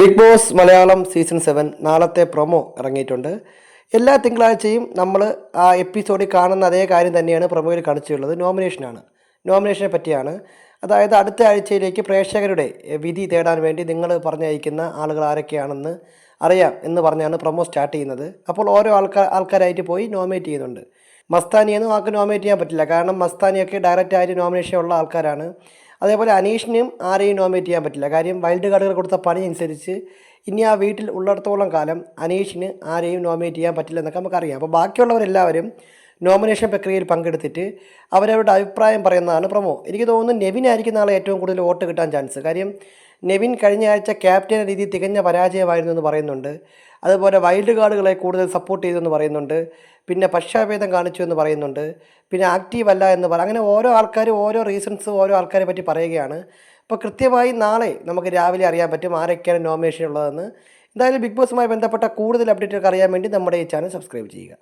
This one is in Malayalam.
Bigg Boss Malayalam season seven നാളത്തെ പ്രൊമോ ഇറങ്ങിയിട്ടുണ്ട്. എല്ലാ തിങ്കളാഴ്ചയും നമ്മൾ ആ എപ്പിസോഡിൽ കാണുന്ന അതേ കാര്യം തന്നെയാണ് പ്രൊമോയിൽ കാണിച്ചിട്ടുള്ളത്. നോമിനേഷനാണ്. നോമിനേഷനെ പറ്റിയാണ്. അതായത് അടുത്ത ആഴ്ചയിലേക്ക് പ്രേക്ഷകരുടെ വിധി തേടാൻ വേണ്ടി നിങ്ങൾ പറഞ്ഞയക്കുന്ന ആളുകൾ ആരൊക്കെയാണെന്ന് അറിയാം എന്ന് പറഞ്ഞാണ് പ്രൊമോ സ്റ്റാർട്ട് ചെയ്യുന്നത്. അപ്പോൾ ഓരോ ആൾക്കാർ ആൾക്കാരായിട്ട് പോയി നോമിനേറ്റ് ചെയ്യുന്നുണ്ട്. മസ്താനിയൊന്നും ആൾക്ക് നോമിനേറ്റ് ചെയ്യാൻ പറ്റില്ല. കാരണം മസ്താനിയൊക്കെ ഡയറക്റ്റ് ആയിട്ട് നോമിനേഷൻ ഉള്ള ആൾക്കാരാണ്. അതേപോലെ അനീഷിനെയും ആരെയും നോമിനേറ്റ് ചെയ്യാൻ പറ്റില്ല. കാര്യം വൈൽഡ് കാർഡുകൾ കൊടുത്ത പണി അനുസരിച്ച് ഇനി ആ വീട്ടിൽ ഉള്ളിടത്തോളം കാലം അനീഷിന് ആരെയും നോമിനേറ്റ് ചെയ്യാൻ പറ്റില്ല എന്നൊക്കെ നമുക്കറിയാം. അപ്പോൾ ബാക്കിയുള്ളവരെല്ലാവരും നോമിനേഷൻ പ്രക്രിയയിൽ പങ്കെടുത്തിട്ട് അവരവരുടെ അഭിപ്രായം പറയുന്നതാണ് പ്രമോ. എനിക്ക് തോന്നുന്നു നെവിൻ നെവിനായിരിക്കും നാളെ ഏറ്റവും കൂടുതൽ വോട്ട് കിട്ടാൻ ചാൻസ്. കാര്യം നെവിൻ കഴിഞ്ഞ ആഴ്ച ക്യാപ്റ്റൻ രീതി തികഞ്ഞ പരാജയമായിരുന്നു എന്ന് പറയുന്നുണ്ട്. അതുപോലെ വൈൽഡ് കാർഡുകളെ കൂടുതൽ സപ്പോർട്ട് ചെയ്തെന്ന് പറയുന്നുണ്ട്. പിന്നെ പക്ഷാഭേദം കാണിച്ചു എന്ന് പറയുന്നുണ്ട്. പിന്നെ ആക്റ്റീവ് അല്ല എന്ന് പറ അങ്ങനെ ഓരോ ആൾക്കാരും ഓരോ റീസൺസ് ഓരോ ആൾക്കാരെ പറ്റി പറയുകയാണ്. അപ്പോൾ കൃത്യമായി നാളെ നമുക്ക് രാവിലെ അറിയാൻ പറ്റും ആരൊക്കെയാണ് നോമിനേഷൻ ഉള്ളതെന്ന്. എന്തായാലും ബിഗ് ബോസുമായി ബന്ധപ്പെട്ട കൂടുതൽ അപ്ഡേറ്റുകൾ അറിയാൻ വേണ്ടി നമ്മുടെ ഈ ചാനൽ സബ്സ്ക്രൈബ് ചെയ്യുക.